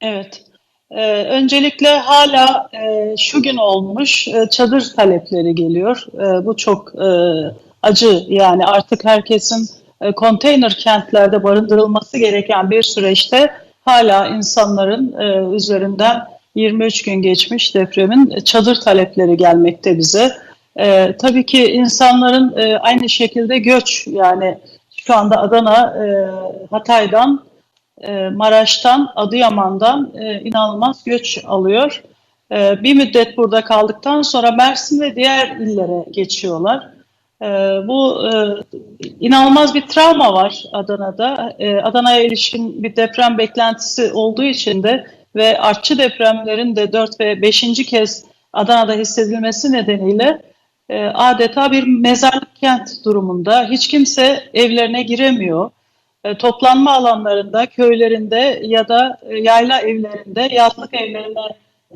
Evet. Ee, öncelikle hala e, şu gün olmuş e, çadır talepleri geliyor. E, bu çok e, acı yani artık herkesin e, konteyner kentlerde barındırılması gereken bir süreçte hala insanların e, üzerinden 23 gün geçmiş depremin çadır talepleri gelmekte bize. E, tabii ki insanların e, aynı şekilde göç yani şu anda Adana, e, Hatay'dan e, Maraş'tan, Adıyaman'dan e, inanılmaz göç alıyor. E, bir müddet burada kaldıktan sonra Mersin ve diğer illere geçiyorlar. E, bu e, inanılmaz bir travma var Adana'da. Adana'ya ilişkin bir deprem beklentisi olduğu için de ve artçı depremlerin de 4 ve 5. kez Adana'da hissedilmesi nedeniyle e, adeta bir mezarlık kent durumunda. Hiç kimse evlerine giremiyor. E, toplanma alanlarında, köylerinde ya da e, yayla evlerinde, yazlık evlerine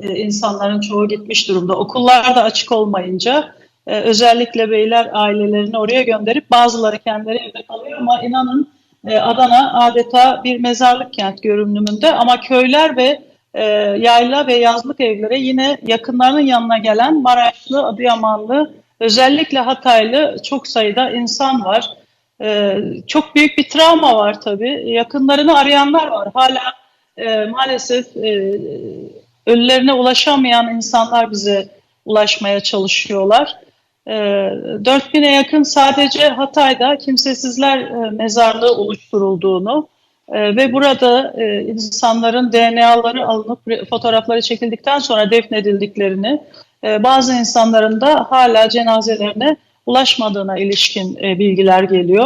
e, insanların çoğu gitmiş durumda. Okullar da açık olmayınca özellikle beyler ailelerini oraya gönderip bazıları kendileri evde kalıyor ama inanın Adana adeta bir mezarlık kent görünümünde ama köyler ve yayla ve yazlık evlere yine yakınlarının yanına gelen Maraşlı, Adıyamanlı, özellikle Hataylı çok sayıda insan var. Ee, çok büyük bir travma var tabii. Yakınlarını arayanlar var. Hala e, maalesef e, ölülerine ulaşamayan insanlar bize ulaşmaya çalışıyorlar. E, 4000'e yakın sadece Hatay'da kimsesizler e, mezarlığı oluşturulduğunu e, ve burada e, insanların DNA'ları alınıp fotoğrafları çekildikten sonra defnedildiklerini, e, bazı insanların da hala cenazelerine ulaşmadığına ilişkin e, bilgiler geliyor.